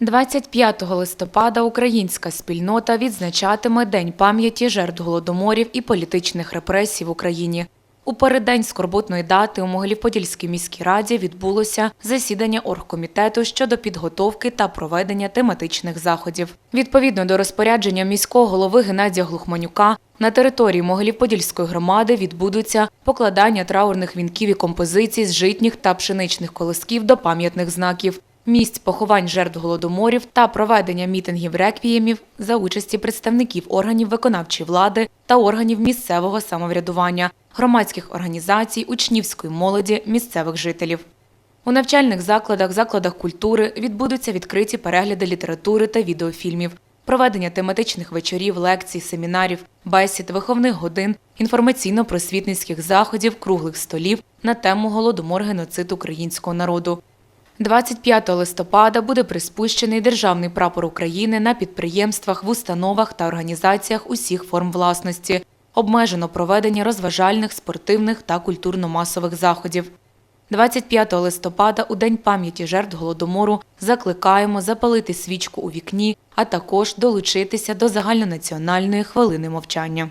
25 листопада українська спільнота відзначатиме День пам'яті жертв голодоморів і політичних репресій в Україні. У переддень скорботної дати у Могилів-Подільській міській раді відбулося засідання оргкомітету щодо підготовки та проведення тематичних заходів. Відповідно до розпорядження міського голови Геннадія Глухманюка, на території Могилів-Подільської громади відбудуться покладання траурних вінків і композицій з житніх та пшеничних колосків до пам'ятних знаків, місць поховань жертв голодоморів та проведення мітингів реквіємів за участі представників органів виконавчої влади та органів місцевого самоврядування, громадських організацій, учнівської молоді, місцевих жителів. У навчальних закладах, закладах культури відбудуться відкриті перегляди літератури та відеофільмів, проведення тематичних вечорів, лекцій, семінарів, бесід, виховних годин, інформаційно-просвітницьких заходів, круглих столів на тему голодомор геноцид українського народу. 25 листопада буде приспущений державний прапор України на підприємствах, в установах та організаціях усіх форм власності. Обмежено проведення розважальних, спортивних та культурно-масових заходів. 25 листопада, у День пам'яті жертв голодомору, закликаємо запалити свічку у вікні, а також долучитися до загальнонаціональної хвилини мовчання.